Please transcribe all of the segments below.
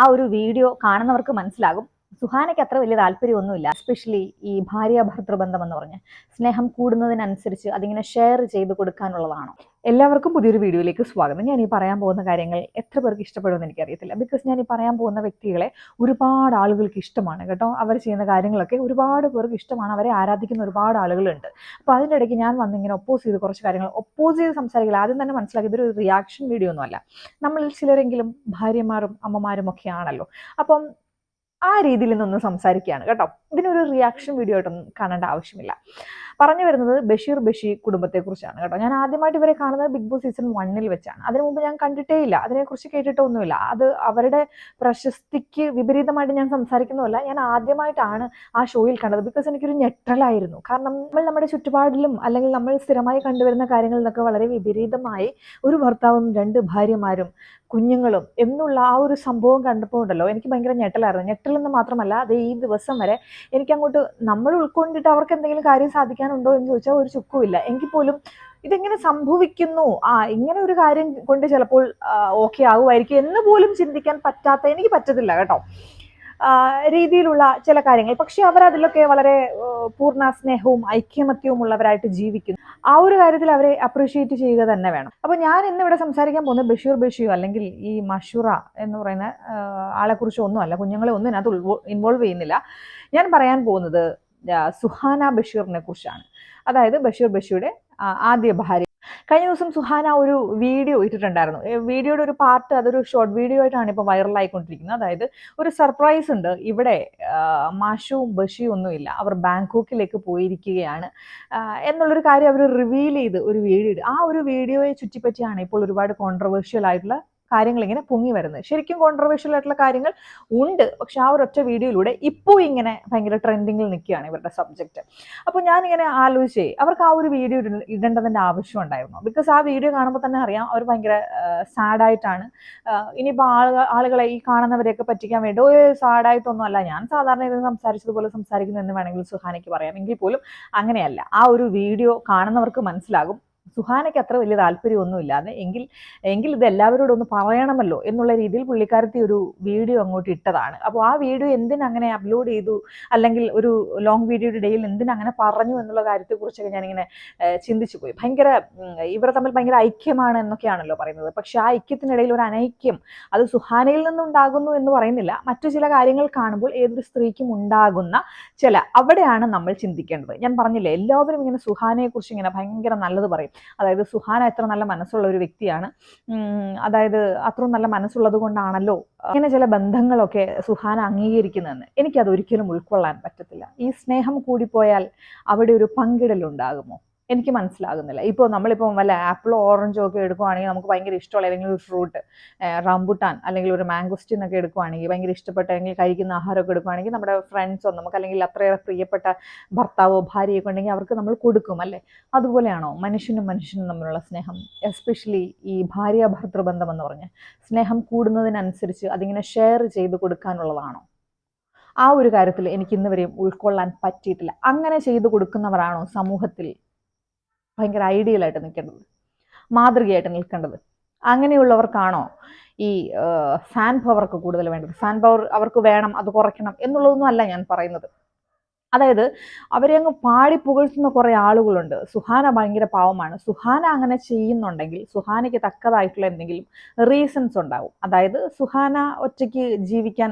ആ ഒരു വീഡിയോ കാണുന്നവർക്ക് മനസ്സിലാകും. സുഹാനയ്ക്ക് അത്ര വലിയ താല്പര്യമൊന്നുമില്ല എസ്പെഷ്യലി ഈ ഭാര്യ ഭർത്തൃബന്ധം എന്ന് പറഞ്ഞ്. സ്നേഹം കൂടുന്നതിനനുസരിച്ച് അതിങ്ങനെ ഷെയർ ചെയ്ത് കൊടുക്കാനുള്ളതാണോ. എല്ലാവർക്കും പുതിയൊരു വീഡിയോയിലേക്ക് സ്വാഗതം. ഞാൻ ഈ പറയാൻ പോകുന്ന കാര്യങ്ങൾ എത്ര പേർക്ക് ഇഷ്ടപ്പെടുമെന്ന് എനിക്കറിയത്തില്ല. ബിക്കോസ് ഞാൻ ഈ പറയാൻ പോകുന്ന വ്യക്തികളെ ഒരുപാട് ആളുകൾക്ക് ഇഷ്ടമാണ് കേട്ടോ. അവർ ചെയ്യുന്ന കാര്യങ്ങളൊക്കെ ഒരുപാട് പേർക്ക് ഇഷ്ടമാണ്. അവരെ ആരാധിക്കുന്ന ഒരുപാട് ആളുകളുണ്ട്. അപ്പോൾ അതിന്റെ ഇടയ്ക്ക് ഞാൻ വന്നിങ്ങനെ ഒപ്പോസ് ചെയ്ത് കുറച്ച് കാര്യങ്ങൾ ഒപ്പോസ് ചെയ്ത് സംസാരിക്കില്ല ആദ്യം തന്നെ മനസ്സിലാക്കി ഇതൊരു റിയാക്ഷൻ വീഡിയോ ഒന്നുമല്ല. നമ്മളിൽ ചിലരെങ്കിലും ഭാര്യമാരും അമ്മമാരും ഒക്കെ ആണല്ലോ. അപ്പം ആ രീതിയിൽ നിന്നൊന്ന് സംസാരിക്കുകയാണ് കേട്ടോ. ഇതിനൊരു റിയാക്ഷൻ വീഡിയോ ആയിട്ടൊന്നും കാണേണ്ട ആവശ്യമില്ല. പറഞ്ഞു വരുന്നത് ബഷീർ ബഷീർ കുടുംബത്തെക്കുറിച്ചാണ് കേട്ടോ. ഞാൻ ആദ്യമായിട്ട് ഇവരെ കാണുന്നത് ബിഗ് ബോസ് സീസൺ വണ്ണിൽ വെച്ചാണ്. അതിനു മുമ്പ് ഞാൻ കണ്ടിട്ടേ ഇല്ല. അതിനെക്കുറിച്ച് കേട്ടിട്ടൊന്നുമില്ല. അത് അവരുടെ പ്രശസ്തിക്ക് വിപരീതമായിട്ട് ഞാൻ സംസാരിക്കുന്നതല്ല. ഞാൻ ആദ്യമായിട്ടാണ് ആ ഷോയിൽ കണ്ടത്. ബിക്കോസ് എനിക്കൊരു ഞെട്ടലായിരുന്നു. കാരണം നമ്മൾ നമ്മുടെ ചുറ്റുപാടിലും അല്ലെങ്കിൽ നമ്മൾ സ്ഥിരമായി കണ്ടുവരുന്ന കാര്യങ്ങളിൽ നിന്നൊക്കെ വളരെ വിപരീതമായി ഒരു ഭർത്താവും രണ്ട് ഭാര്യമാരും കുഞ്ഞുങ്ങളും എന്നുള്ള ആ ഒരു സംഭവം കണ്ടപ്പോൾ ഉണ്ടല്ലോ എനിക്ക് ഭയങ്കര ഞെട്ടലായിരുന്നു. ഞെട്ടലെന്ന് മാത്രമല്ല അത് ഈ ദിവസം വരെ എനിക്ക് അങ്ങോട്ട് നമ്മൾ ഉൾക്കൊണ്ടിട്ട് അവർക്ക് എന്തെങ്കിലും കാര്യം സാധിക്കാനുണ്ടോ എന്ന് ചോദിച്ചാൽ ഒരു ചുക്കുമില്ല. എങ്കിൽ പോലും ഇതെങ്ങനെ സംഭവിക്കുന്നു? ആ ഇങ്ങനെ ഒരു കാര്യം കൊണ്ട് ചിലപ്പോൾ ഓക്കെ ആകുമായിരിക്കും എന്ന് പോലും ചിന്തിക്കാൻ പറ്റാത്ത എനിക്ക് പറ്റത്തില്ല കേട്ടോ. രീതിയിലുള്ള ചില കാര്യങ്ങൾ. പക്ഷെ അവർ അതിലൊക്കെ വളരെ പൂർണ സ്നേഹവും ഐക്യമത്യവും ഉള്ളവരായിട്ട് ജീവിക്കുന്നു. ആ ഒരു കാര്യത്തിൽ അവരെ അപ്രീഷിയേറ്റ് ചെയ്യുക തന്നെ വേണം. അപ്പൊ ഞാൻ ഇന്ന് ഇവിടെ സംസാരിക്കാൻ പോകുന്നത് ബഷീർ ബഷീർ അല്ലെങ്കിൽ ഈ മഷുറ എന്ന് പറയുന്ന ആളെ കുറിച്ച് ഒന്നുമല്ല കുഞ്ഞുങ്ങളെ ഒന്നും ഇതിനകത്ത് ഇൻവോൾവ് ചെയ്യുന്നില്ല. ഞാൻ പറയാൻ പോകുന്നത് സുഹാന ബഷീറിനെ കുറിച്ചാണ്. അതായത് ബഷീർ ബഷീറുടെ ആദ്യ ഭാര്യ. കഴിഞ്ഞ ദിവസം സുഹാന ഒരു വീഡിയോ ഇട്ടിട്ടുണ്ടായിരുന്നു. വീഡിയോയുടെ ഒരു പാർട്ട് അതൊരു ഷോർട്ട് വീഡിയോ ആയിട്ടാണ് ഇപ്പോൾ വൈറലായിക്കൊണ്ടിരിക്കുന്നത് അതായത് ഒരു സർപ്രൈസ് ഉണ്ട്. ഇവിടെ മാഷുവും ബഷിയും ഒന്നുമില്ല. അവർ ബാങ്കോക്കിലേക്ക് പോയിരിക്കുകയാണ്. എന്നുള്ളൊരു കാര്യം അവർ റിവീൽ ചെയ്ത് ഒരു വീഡിയോ ആ ഒരു വീഡിയോയെ ചുറ്റിപ്പറ്റിയാണ് ഇപ്പോൾ ഒരുപാട് കോൺട്രവേഴ്ഷ്യൽ ആയിട്ടുള്ള കാര്യങ്ങൾ ഇങ്ങനെ പൊങ്ങി വരുന്നത്. ശരിക്കും കോൺട്രവേഴ്ഷ്യൽ ആയിട്ടുള്ള കാര്യങ്ങൾ ഉണ്ട്. പക്ഷെ ആ ഒരൊറ്റ വീഡിയോയിലൂടെ ഇപ്പോൾ ഇങ്ങനെ ഭയങ്കര ട്രെൻഡിങ്ങിൽ നിൽക്കുകയാണ് ഇവരുടെ സബ്ജക്റ്റ് അപ്പോൾ ഞാനിങ്ങനെ ആലോചിച്ചേ അവർക്ക് ആ ഒരു വീഡിയോ ഇടേണ്ടതിന്റെ ആവശ്യം ഉണ്ടായിരുന്നു. ബിക്കോസ് ആ വീഡിയോ കാണുമ്പോൾ തന്നെ അറിയാം അവർ ഭയങ്കര സാഡായിട്ടാണ് ഇനിയിപ്പോൾ ആളുകൾ ആളുകളെ ഈ കാണുന്നവരെയൊക്കെ പറ്റിക്കാൻ വേണ്ടി ഒരു സാഡായിട്ടൊന്നും അല്ല. ഞാൻ സാധാരണ ഇത് സംസാരിച്ചതുപോലെ സംസാരിക്കുന്നു എന്ന് വേണമെങ്കിൽ സുഹാനയ്ക്ക് പറയാം. എങ്കിൽ പോലും അങ്ങനെയല്ല. ആ ഒരു വീഡിയോ കാണുന്നവർക്ക് മനസ്സിലാകും. സുഹാനയ്ക്ക് അത്ര വലിയ താല്പര്യമൊന്നുമില്ലാതെ എങ്കിൽ എങ്കിൽ ഇത് എല്ലാവരോടും ഒന്ന് പറയണമല്ലോ എന്നുള്ള രീതിയിൽ പുള്ളിക്കാരത്തി ഒരു വീഡിയോ അങ്ങോട്ട് ഇട്ടതാണ്. അപ്പോൾ ആ വീഡിയോ എന്തിനങ്ങനെ അപ്ലോഡ് ചെയ്തു? അല്ലെങ്കിൽ ഒരു ലോങ് വീഡിയോയുടെ ഇടയിൽ എന്തിനങ്ങനെ പറഞ്ഞു എന്നുള്ള കാര്യത്തെക്കുറിച്ചൊക്കെ ഞാനിങ്ങനെ ചിന്തിച്ചു പോയി. ഭയങ്കര ഇവർ തമ്മിൽ ഭയങ്കര ഐക്യമാണ് എന്നൊക്കെയാണല്ലോ പറയുന്നത്. പക്ഷെ ആ ഐക്യത്തിനിടയിൽ ഒരു അനൈക്യം അത് സുഹാനയിൽ നിന്നുണ്ടാകുന്നു എന്ന് പറയുന്നില്ല. മറ്റു ചില കാര്യങ്ങൾ കാണുമ്പോൾ ഏതൊരു സ്ത്രീക്കും ഉണ്ടാകുന്ന ചില അവിടെയാണ് നമ്മൾ ചിന്തിക്കേണ്ടത്. ഞാൻ പറഞ്ഞില്ലേ എല്ലാവരും ഇങ്ങനെ സുഹാനയെക്കുറിച്ച് ഇങ്ങനെ ഭയങ്കര നല്ലത് പറയും. അതായത് സുഹാന എത്ര നല്ല മനസ്സുള്ള ഒരു വ്യക്തിയാണ്. അതായത് അത്രയും നല്ല മനസ്സുള്ളത് കൊണ്ടാണല്ലോ അങ്ങനെ ചില ബന്ധങ്ങളൊക്കെ സുഹാന അംഗീകരിക്കുന്നതെന്ന്. എനിക്കത് ഒരിക്കലും ഉൾക്കൊള്ളാൻ പറ്റത്തില്ല. ഈ സ്നേഹം കൂടിപ്പോയാൽ അവിടെ ഒരു പങ്കിടലുണ്ടാകുമോ? എനിക്ക് മനസ്സിലാകുന്നില്ല. ഇപ്പോൾ നമ്മളിപ്പോൾ വല്ല ആപ്പിളോ ഓറഞ്ചോ ഒക്കെ എടുക്കുവാണെങ്കിൽ നമുക്ക് ഭയങ്കര ഇഷ്ടമുള്ള അല്ലെങ്കിൽ ഒരു ഫ്രൂട്ട് റംബുട്ടാൻ അല്ലെങ്കിൽ ഒരു മാംഗോസ്റ്റിൻ ഒക്കെ എടുക്കുവാണെങ്കിൽ ഭയങ്കര ഇഷ്ടപ്പെട്ട അല്ലെങ്കിൽ കഴിക്കുന്ന ആഹാരമൊക്കെ എടുക്കുവാണെങ്കിൽ നമ്മുടെ ഫ്രണ്ട്സോ നമുക്ക് അല്ലെങ്കിൽ അത്രയേറെ പ്രിയപ്പെട്ട ഭർത്താവോ ഭാര്യയൊക്കെ ഉണ്ടെങ്കിൽ അവർക്ക് നമ്മൾ കൊടുക്കും അല്ലേ? അതുപോലെയാണോ മനുഷ്യനും മനുഷ്യനും തമ്മിലുള്ള സ്നേഹം? എസ്പെഷ്യലി ഈ ഭാര്യ ഭർത്തൃബന്ധം എന്ന് പറഞ്ഞ് സ്നേഹം കൂടുന്നതിനനുസരിച്ച് അതിങ്ങനെ ഷെയർ ചെയ്ത് കൊടുക്കാനുള്ളതാണോ? ആ ഒരു കാര്യത്തിൽ എനിക്ക് ഇന്നുവരെയും ഉൾക്കൊള്ളാൻ പറ്റിയിട്ടില്ല. അങ്ങനെ ചെയ്തു കൊടുക്കുന്നവരാണോ സമൂഹത്തിൽ ഭയങ്കര ഐഡിയൽ ആയിട്ട് നിൽക്കേണ്ടത്. മാതൃകയായിട്ട് നിൽക്കേണ്ടത്. അങ്ങനെയുള്ളവർക്കാണോ ഈ ഫാൻ പവർക്ക് കൂടുതൽ വേണ്ടത്? ഫാൻ പവർ അവർക്ക് വേണം അത് കുറയ്ക്കണം എന്നുള്ളതൊന്നും അല്ല ഞാൻ പറയുന്നത്. അതായത് അവരെ അങ്ങ് പാടി പുകഴ്ത്തുന്ന കുറേ ആളുകളുണ്ട്. സുഹാന ഭയങ്കര പാവമാണ്. സുഹാന അങ്ങനെ ചെയ്യുന്നുണ്ടെങ്കിൽ സുഹാനയ്ക്ക് തക്കതായിട്ടുള്ള എന്തെങ്കിലും റീസൺസ് ഉണ്ടാവും. അതായത് സുഹാന ഒറ്റയ്ക്ക് ജീവിക്കാൻ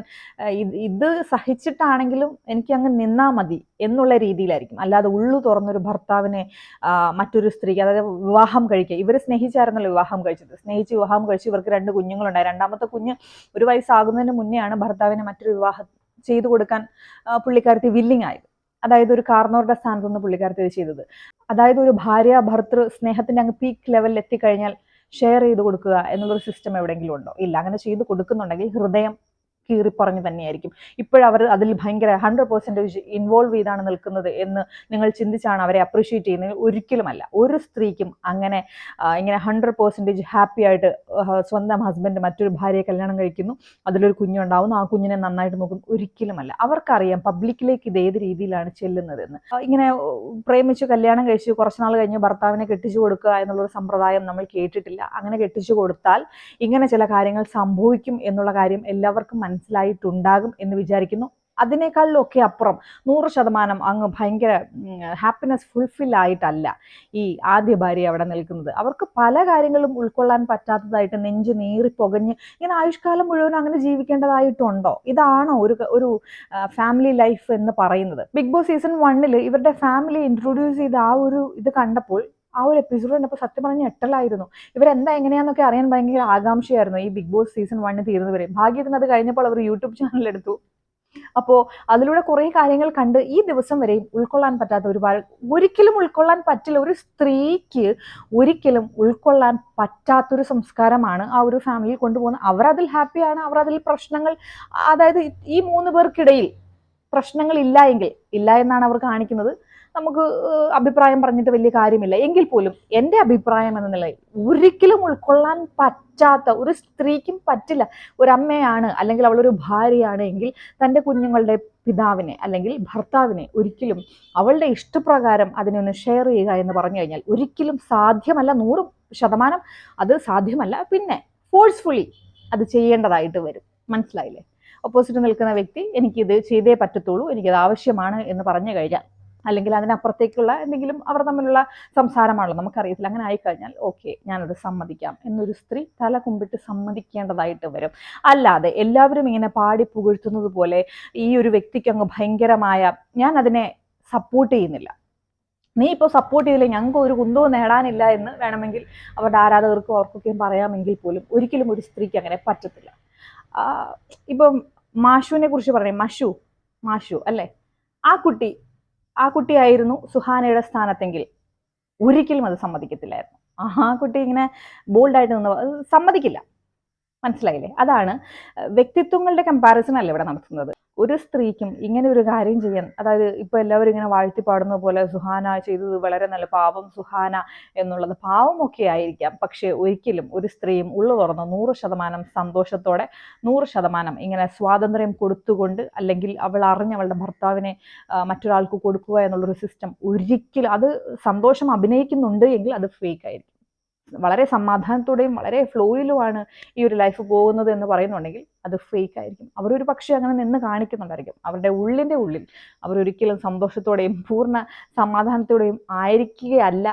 ഇത് സഹിച്ചിട്ടാണെങ്കിലും എനിക്ക് അങ്ങ് നിന്നാ മതി എന്നുള്ള രീതിയിലായിരിക്കും. അല്ലാതെ ഉള്ളു തുറന്നൊരു ഭർത്താവിനെ മറ്റൊരു സ്ത്രീക്ക് അതായത് വിവാഹം കഴിക്കുക. ഇവർ സ്നേഹിച്ചായിരുന്നല്ലോ വിവാഹം കഴിച്ചത്. സ്നേഹിച്ച് വിവാഹം കഴിച്ച് ഇവർക്ക് രണ്ട് കുഞ്ഞുങ്ങളുണ്ടായി. രണ്ടാമത്തെ കുഞ്ഞ് ഒരു വയസ്സാകുന്നതിന് മുന്നെയാണ് ഭർത്താവിനെ മറ്റൊരു വിവാഹം ചെയ്തു കൊടുക്കാൻ പുള്ളിക്കാരത്തി വില്ലിങ് ആയത്. അതായത് ഒരു കാർന്നോറുടെ സ്ഥാനത്ത് നിന്ന് പുള്ളിക്കാരത്തി ഇത് ചെയ്തത്. അതായത് ഒരു ഭാര്യ ഭർത്തൃ സ്നേഹത്തിന്റെ അങ്ങ് പീക്ക് ലെവലിൽ എത്തിക്കഴിഞ്ഞാൽ ഷെയർ ചെയ്ത് കൊടുക്കുക എന്നുള്ളൊരു സിസ്റ്റം എവിടെയെങ്കിലും ഉണ്ടോ? ഇല്ല അങ്ങനെ ചെയ്ത് കൊടുക്കുന്നുണ്ടെങ്കിൽ ഹൃദയം കീറിപ്പറഞ്ഞ് തന്നെയായിരിക്കും. ഇപ്പോഴവർ അതിൽ ഭയങ്കര ഹൺഡ്രഡ് പെർസെന്റേജ് ഇൻവോൾവ് ചെയ്താണ് നിൽക്കുന്നത് എന്ന് നിങ്ങൾ ചിന്തിച്ചാണ് അവരെ അപ്രീഷിയേറ്റ് ചെയ്യുന്നത്. ഒരിക്കലുമല്ല. ഒരു സ്ത്രീക്കും അങ്ങനെ ഇങ്ങനെ ഹൺഡ്രഡ് പെർസെന്റേജ് ഹാപ്പി ആയിട്ട് സ്വന്തം ഹസ്ബൻഡ് മറ്റൊരു ഭാര്യയെ കല്യാണം കഴിക്കുന്നു. അതിലൊരു കുഞ്ഞുണ്ടാവുന്നു. ആ കുഞ്ഞിനെ നന്നായിട്ട് നോക്കും ഒരിക്കലുമല്ല. അവർക്കറിയാം പബ്ലിക്കിലേക്ക് ഇത് ഏത് രീതിയിലാണ് ചെല്ലുന്നതെന്ന് ഇങ്ങനെ പ്രേമിച്ച് കല്യാണം കഴിച്ച് കുറച്ച് നാൾ കഴിഞ്ഞ് ഭർത്താവിനെ കെട്ടിച്ചു കൊടുക്കുക എന്നുള്ളൊരു സമ്പ്രദായം നമ്മൾ കേട്ടിട്ടില്ല. അങ്ങനെ കെട്ടിച്ചു കൊടുത്താൽ ഇങ്ങനെ ചില കാര്യങ്ങൾ സംഭവിക്കും എന്നുള്ള കാര്യം എല്ലാവർക്കും മനസ്സിലായിട്ടുണ്ടാകും എന്ന് വിചാരിക്കുന്നു. അതിനേക്കാളിലൊക്കെ അപ്പുറം നൂറ് ശതമാനം അങ്ങ് ഭയങ്കര ഹാപ്പിനെസ് ഫുൾഫിൽ ആയിട്ടല്ല ഈ ആദ്യ ഭാര്യ അവിടെ നിൽക്കുന്നത്. അവർക്ക് പല കാര്യങ്ങളും ഉൾക്കൊള്ളാൻ പറ്റാത്തതായിട്ട് നെഞ്ച് നീറി പുകഞ്ഞ് ഇങ്ങനെ ആയുഷ്കാലം മുഴുവൻ അങ്ങനെ ജീവിക്കേണ്ടതായിട്ടുണ്ടോ? ഇതാണോ ഒരു ഒരു ഫാമിലി ലൈഫ് എന്ന് പറയുന്നത്. ബിഗ് ബോസ് സീസൺ വണ്ണിൽ ഇവരുടെ ഫാമിലി ഇൻട്രൊഡ്യൂസ് ചെയ്ത ആ ഒരു ഇത് കണ്ടപ്പോൾ ആ ഒരു എപ്പിസോഡ് കണ്ടപ്പോൾ സത്യം പറഞ്ഞ് ഞെട്ടലായിരുന്നു. ഇവരെന്താ എങ്ങനെയാന്നൊക്കെ അറിയാൻ ഭയങ്കര ആകാംക്ഷയായിരുന്നു ഈ ബിഗ് ബോസ് സീസൺ വണ്ണ് തീർന്നവരെ ഭാഗ്യത്തിന് അത് കഴിഞ്ഞപ്പോൾ അവർ യൂട്യൂബ് ചാനൽ എടുത്തു. അപ്പോൾ അതിലൂടെ കുറേ കാര്യങ്ങൾ കണ്ട് ഈ ദിവസം വരെയും ഉൾക്കൊള്ളാൻ പറ്റാത്ത ഒരുപാട് ഒരിക്കലും ഉൾക്കൊള്ളാൻ പറ്റില്ല. ഒരു സ്ത്രീക്ക് ഒരിക്കലും ഉൾക്കൊള്ളാൻ പറ്റാത്തൊരു സംസ്കാരമാണ് ആ ഒരു ഫാമിലിയിൽ കൊണ്ടുപോകുന്നത്. അവർ അതിൽ ഹാപ്പിയാണ് അവർ അതിൽ പ്രശ്നങ്ങൾ അതായത് ഈ മൂന്ന് പേർക്കിടയിൽ പ്രശ്നങ്ങൾ ഇല്ല എങ്കിൽ ഇല്ല എന്നാണ് അവർ കാണിക്കുന്നത്. നമുക്ക് അഭിപ്രായം പറഞ്ഞിട്ട് വലിയ കാര്യമില്ല. എങ്കിൽ പോലും എന്റെ അഭിപ്രായം എന്ന നിലയിൽ ഒരിക്കലും ഉൾക്കൊള്ളാൻ പറ്റാത്ത ഒരു സ്ത്രീക്കും പറ്റില്ല. ഒരു അമ്മയാണ് അല്ലെങ്കിൽ അവളൊരു ഭാര്യയാണ് എങ്കിൽ തന്റെ കുഞ്ഞുങ്ങളുടെ പിതാവിനെ അല്ലെങ്കിൽ ഭർത്താവിനെ ഒരിക്കലും അവളുടെ ഇഷ്ടപ്രകാരം അതിനെ ഒന്ന് ഷെയർ ചെയ്യുക എന്ന് പറഞ്ഞു കഴിഞ്ഞാൽ ഒരിക്കലും സാധ്യമല്ല. നൂറ് ശതമാനം അത് സാധ്യമല്ല. പിന്നെ ഫോഴ്സ്ഫുള്ളി അത് ചെയ്യേണ്ടതായിട്ട് വരും. മനസ്സിലായില്ലേ? ഓപ്പോസിറ്റ് നിൽക്കുന്ന വ്യക്തി എനിക്കിത് ചെയ്തേ പറ്റത്തുള്ളൂ എനിക്കത് ആവശ്യമാണ് എന്ന് പറഞ്ഞു കഴിഞ്ഞാൽ അല്ലെങ്കിൽ അതിനപ്പുറത്തേക്കുള്ള എന്തെങ്കിലും അവർ തമ്മിലുള്ള സംസാരമാണല്ലോ നമുക്കറിയത്തില്ല. അങ്ങനെ ആയിക്കഴിഞ്ഞാൽ ഓക്കെ ഞാനത് സമ്മതിക്കാം. എന്നൊരു സ്ത്രീ തല കുമ്പിട്ട് സമ്മതിക്കേണ്ടതായിട്ട് വരും. അല്ലാതെ എല്ലാവരും ഇങ്ങനെ പാടി പുകഴ്ത്തുന്നത് പോലെ ഈ ഒരു വ്യക്തിക്ക് അങ്ങ് ഭയങ്കരമായ ഞാൻ അതിനെ സപ്പോർട്ട് ചെയ്യുന്നില്ല. നീ ഇപ്പോൾ സപ്പോർട്ട് ചെയ്തില്ല? ഞങ്ങൾക്ക് ഒരു കുന്തവും നേടാനില്ല എന്ന് വേണമെങ്കിൽ അവരുടെ ആരാധകർക്കും അവർക്കൊക്കെയും പറയാമെങ്കിൽ പോലും ഒരിക്കലും ഒരു സ്ത്രീക്ക് അങ്ങനെ പറ്റത്തില്ല. ഇപ്പം മാഷുവിനെ കുറിച്ച് പറയും മഷു മാഷു അല്ലേ? ആ കുട്ടി ആ കുട്ടിയായിരുന്നു സുഹാനയുടെ സ്ഥാനത്തെങ്കിൽ ഒരിക്കലും അത് സമ്മതിക്കത്തില്ലായിരുന്നു. ആ കുട്ടി ഇങ്ങനെ ബോൾഡായിട്ട് നിന്ന് സമ്മതിക്കില്ല. മനസ്സിലായില്ലേ? അതാണ് വ്യക്തിത്വങ്ങളുടെ കമ്പാരിസൺ അല്ല ഇവിടെ നടത്തുന്നത്. ഒരു സ്ത്രീക്കും ഇങ്ങനെ ഒരു കാര്യം ചെയ്യാൻ അതായത് ഇപ്പൊ എല്ലാവരും ഇങ്ങനെ വാഴ്ത്തി പാടുന്ന പോലെ സുഹാന ചെയ്തത് വളരെ നല്ല പാവം സുഹാന എന്നുള്ളത് പാവമൊക്കെ ആയിരിക്കാം. പക്ഷെ ഒരിക്കലും ഒരു സ്ത്രീയും ഉള്ളു തുറന്ന് നൂറ് ശതമാനം സന്തോഷത്തോടെ നൂറ് ശതമാനം ഇങ്ങനെ സ്വാതന്ത്ര്യം കൊടുത്തുകൊണ്ട് അല്ലെങ്കിൽ അവൾ അറിഞ്ഞ് അവളുടെ ഭർത്താവിനെ മറ്റൊരാൾക്ക് കൊടുക്കുക എന്നുള്ളൊരു സിസ്റ്റം ഒരിക്കലും അത് സന്തോഷം അഭിനയിക്കുന്നുണ്ട് എങ്കിൽ അത് ഫേക്ക് ആയിരിക്കും. വളരെ സമാധാനത്തോടെയും വളരെ ഫ്ലോയിലുമാണ് ഈ ഒരു ലൈഫ് പോകുന്നത് എന്ന് പറയുന്നുണ്ടെങ്കിൽ അത് ഫേക്ക് ആയിരിക്കും. അവരൊരു പക്ഷേ അങ്ങനെ നിന്ന് കാണിക്കുന്നുണ്ടായിരിക്കും. അവരുടെ ഉള്ളിന്റെ ഉള്ളിൽ അവരൊരിക്കലും സന്തോഷത്തോടെയും പൂർണ സമാധാനത്തോടെയും ആയിരിക്കുകയല്ല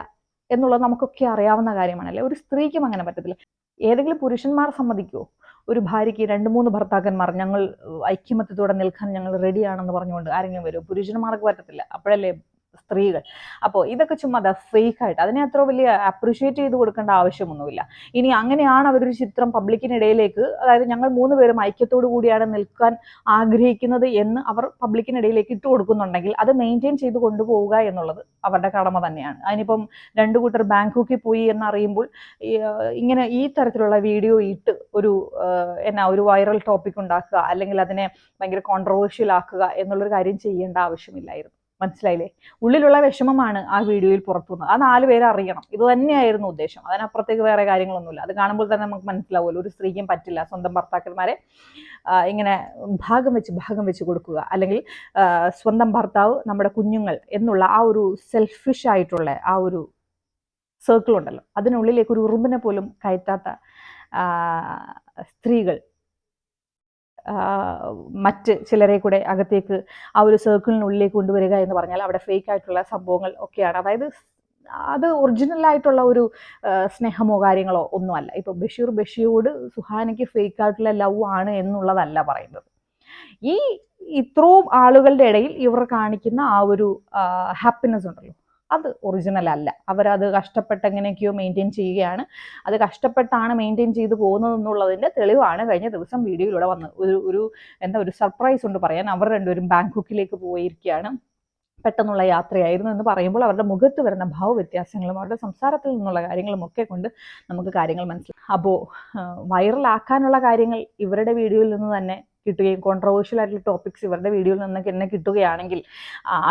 എന്നുള്ളത് നമുക്കൊക്കെ അറിയാവുന്ന കാര്യമാണ്. കാര്യമാണല്ലേ ഒരു സ്ത്രീക്കും അങ്ങനെ പറ്റത്തില്ല. ഏതെങ്കിലും പുരുഷന്മാർ സമ്മതിക്കുമോ ഒരു ഭാര്യയ്ക്ക് രണ്ട് മൂന്ന് ഭർത്താക്കന്മാർ ഞങ്ങൾ ഐക്യമത്യത്തോടെ നിൽക്കാൻ ഞങ്ങൾ റെഡിയാണെന്ന് പറഞ്ഞുകൊണ്ട് ആരെങ്കിലും വരുമോ പുരുഷന്മാർക്ക് പറ്റത്തില്ല. അപ്പോഴല്ലേ സ്ത്രീകൾ. അപ്പോൾ ഇതൊക്കെ ചുമ്മാ ഫേക്ക് ആയിട്ട്. അതിനെ അത്ര വലിയ അപ്രീഷിയേറ്റ് ചെയ്ത് കൊടുക്കേണ്ട ആവശ്യമൊന്നുമില്ല. ഇനി അങ്ങനെയാണ് അവരൊരു ചിത്രം പബ്ലിക്കിനിടയിലേക്ക് അതായത് ഞങ്ങൾ മൂന്ന് പേരും ഐക്യത്തോടു കൂടിയാണ് നിൽക്കാൻ ആഗ്രഹിക്കുന്നത് എന്ന് അവർ പബ്ലിക്കിനിടയിലേക്ക് ഇട്ട് കൊടുക്കുന്നുണ്ടെങ്കിൽ അത് മെയിന്റെയിൻ ചെയ്ത് കൊണ്ടുപോവുക എന്നുള്ളത് അവരുടെ കടമ തന്നെയാണ്. അതിനിപ്പം രണ്ടു കൂട്ടർ ബാങ്കോക്കിൽ പോയി എന്നറിയുമ്പോൾ ഇങ്ങനെ ഈ തരത്തിലുള്ള വീഡിയോ ഇട്ട് ഒരു എന്നാ ഒരു വൈറൽ ടോപ്പിക് ഉണ്ടാക്കുക അല്ലെങ്കിൽ അതിനെ ഭയങ്കര കോൺട്രവേഴ്ഷ്യൽ ആക്കുക എന്നുള്ളൊരു കാര്യം ചെയ്യേണ്ട ആവശ്യമില്ലായിരുന്നു. മനസ്സിലായില്ലേ? ഉള്ളിലുള്ള വിഷമമാണ് ആ വീഡിയോയിൽ പുറത്തു വന്നത്. ആ നാല് പേര് അറിയണം. ഇത് തന്നെയായിരുന്നു ഉദ്ദേശം. അതിനപ്പുറത്തേക്ക് വേറെ കാര്യങ്ങളൊന്നുമില്ല. അത് കാണുമ്പോൾ തന്നെ നമുക്ക് മനസ്സിലാവുമല്ലോ. ഒരു സ്ത്രീക്കും പറ്റില്ല. സ്വന്തം ഭർത്താക്കന്മാരെ ഇങ്ങനെ ഭാഗം വെച്ച് ഭാഗം വെച്ച് കൊടുക്കുക. അല്ലെങ്കിൽ സ്വന്തം ഭർത്താവ് നമ്മുടെ കുഞ്ഞുങ്ങൾ എന്നുള്ള ആ ഒരു സെൽഫിഷ് ആയിട്ടുള്ള ആ ഒരു സർക്കിൾ ഉണ്ടല്ലോ. അതിനുള്ളിലേക്ക് ഒരു ഉറുമ്പിനെ പോലും കയറ്റാത്ത സ്ത്രീകൾ മറ്റ് ചിലരെ കൂടെ അകത്തേക്ക് ആ ഒരു സർക്കിളിനുള്ളിലേക്ക് കൊണ്ടുവരിക എന്ന് പറഞ്ഞാൽ അവിടെ ഫേക്ക് ആയിട്ടുള്ള സംഭവങ്ങൾ ഒക്കെയാണ്. അതായത് അത് ഒറിജിനൽ ആയിട്ടുള്ള ഒരു സ്നേഹമോ കാര്യങ്ങളോ ഒന്നുമല്ല. ഇപ്പൊ ബഷീർ ബഷീറോട് സുഹാനയ്ക്ക് ഫേക്ക് ആയിട്ടുള്ള ലവ് ആണ് എന്നുള്ളതല്ല പറയുന്നത്. ഈ ഇത്രയും ആളുകളുടെ ഇടയിൽ ഇവർ കാണിക്കുന്ന ആ ഒരു ഹാപ്പിനെസ് ഉണ്ടല്ലോ. അത് ഒറിജിനൽ അല്ല. അവരത് കഷ്ടപ്പെട്ട് എങ്ങനെയൊക്കെയോ മെയിന്റെയിൻ ചെയ്യുകയാണ്. അത് കഷ്ടപ്പെട്ടാണ് മെയിന്റെയിൻ ചെയ്തു പോകുന്നതെന്നുള്ളതിന്റെ തെളിവാണ് കഴിഞ്ഞ ദിവസം വീഡിയോയിലൂടെ വന്നത്. ഒരു ഒരു എന്താ ഒരു സർപ്രൈസ് ഉണ്ട് പറയാൻ. അവർ രണ്ടുപേരും ബാങ്കോക്കിലേക്ക് പോയിരിക്കുകയാണ്. പെട്ടെന്നുള്ള യാത്രയായിരുന്നു എന്ന് പറയുമ്പോൾ അവരുടെ മുഖത്ത് വരുന്ന ഭാവവ്യത്യാസങ്ങളും അവരുടെ സംസാരത്തിൽ നിന്നുള്ള കാര്യങ്ങളും ഒക്കെ കൊണ്ട് നമുക്ക് കാര്യങ്ങൾ മനസ്സിലാക്കാം. അപ്പോൾ വൈറലാക്കാനുള്ള കാര്യങ്ങൾ ഇവരുടെ വീഡിയോയിൽ നിന്ന് തന്നെ കിട്ടുകയും കോൺട്രവേഴ്ഷ്യൽ ആയിട്ടുള്ള ടോപ്പിക്സ് ഇവരുടെ വീഡിയോയിൽ നിന്നൊക്കെ എന്നെ കിട്ടുകയാണെങ്കിൽ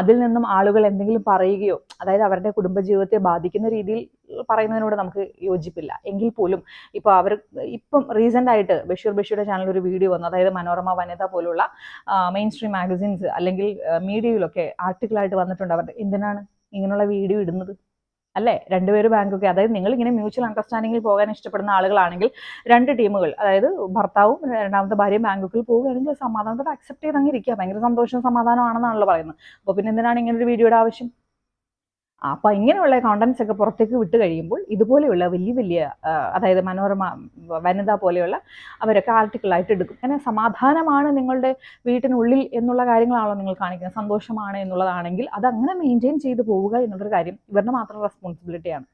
അതിൽ നിന്നും ആളുകൾ എന്തെങ്കിലും പറയുകയോ അതായത് അവരുടെ കുടുംബജീവിതത്തെ ബാധിക്കുന്ന രീതിയിൽ പറയുന്നതിനോട് നമുക്ക് യോജിപ്പില്ല. എങ്കിൽ പോലും ഇപ്പോൾ അവർ ഇപ്പം റീസെന്റ് ആയിട്ട് ബഷീർ ബഷീറുടെ ചാനലിൽ ഒരു വീഡിയോ വന്നു. അതായത് മനോരമ വനിത പോലുള്ള മെയിൻ സ്ട്രീം മാഗസിൻസ് അല്ലെങ്കിൽ മീഡിയയിലൊക്കെ ആർട്ടിക്കിളായിട്ട് വന്നിട്ടുണ്ട്. അവരുടെ എന്തിനാണ് ഇങ്ങനെയുള്ള വീഡിയോ ഇടുന്നത്? അല്ലേ? രണ്ടുപേര് ബാങ്കൊക്കെ അതായത് നിങ്ങൾ ഇങ്ങനെ മ്യൂച്വൽ അണ്ടർസ്റ്റാൻഡിങ്ങിൽ പോകാൻ ഇഷ്ടപ്പെടുന്ന ആളുകളാണെങ്കിൽ രണ്ട് ടീമുകൾ അതായത് ഭർത്താവും രണ്ടാമത്തെ ഭാര്യയും ബാങ്കൊക്കിൽ പോവുകയാണെങ്കിൽ സമാധാനത്തോടെ അക്സെപ്റ്റ് ചെയ്ത് അങ്ങ് ഇരിക്കുക. ഭയങ്കര സന്തോഷവും സമാധാനമാണെന്നാണല്ലോ പറയുന്നത്. അപ്പോൾ പിന്നെ എന്തിനാണ് ഇങ്ങനെ ഒരു വീഡിയോയുടെ ആവശ്യം? അപ്പോൾ ഇങ്ങനെയുള്ള കോണ്ടന്റ്സ് ഒക്കെ പുറത്തേക്ക് വിട്ട് കഴിയുമ്പോൾ ഇതുപോലെയുള്ള വലിയ വലിയ അതായത് മനോരമ വനിത പോലെയുള്ള അവരൊക്കെ ആർട്ടിക്കിളായിട്ട് എടുക്കും. അങ്ങനെ സമാധാനമാണ് നിങ്ങളുടെ വീട്ടിനുള്ളിൽ എന്നുള്ള കാര്യങ്ങളാണല്ലോ നിങ്ങൾ കാണിക്കുന്നത്. സന്തോഷമാണ് എന്നുള്ളതാണെങ്കിൽ അത് അങ്ങനെ മെയിന്റെയിൻ ചെയ്ത് പോവുക എന്നുള്ളൊരു കാര്യം ഇവരുടെ മാത്രം റെസ്പോൺസിബിലിറ്റിയാണ്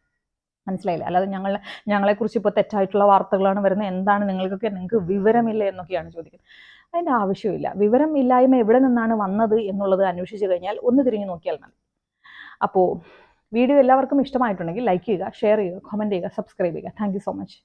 മനസ്സിലായില്ല? അല്ലാതെ ഞങ്ങൾ ഞങ്ങളെക്കുറിച്ച് ഇപ്പോൾ തെറ്റായിട്ടുള്ള വാർത്തകളാണ് വരുന്നത്. എന്താണ് നിങ്ങൾക്കൊക്കെ നിങ്ങൾക്ക് വിവരമില്ല എന്നൊക്കെയാണ് ചോദിക്കുന്നത്. അതിന്റെ ആവശ്യമില്ല. വിവരം ഇല്ലായ്മ എവിടെ നിന്നാണ് വന്നത് എന്നുള്ളത് അന്വേഷിച്ച് കഴിഞ്ഞാൽ ഒന്ന് തിരിഞ്ഞു നോക്കിയാൽ മതി. അപ്പോൾ വീഡിയോ എല്ലാവർക്കും ഇഷ്ടമായിട്ടുണ്ടെങ്കിൽ ലൈക്ക് ചെയ്യുക ഷെയർ ചെയ്യുക കമന്റ് ചെയ്യുക സബ്സ്ക്രൈബ് ചെയ്യുക. Thank so much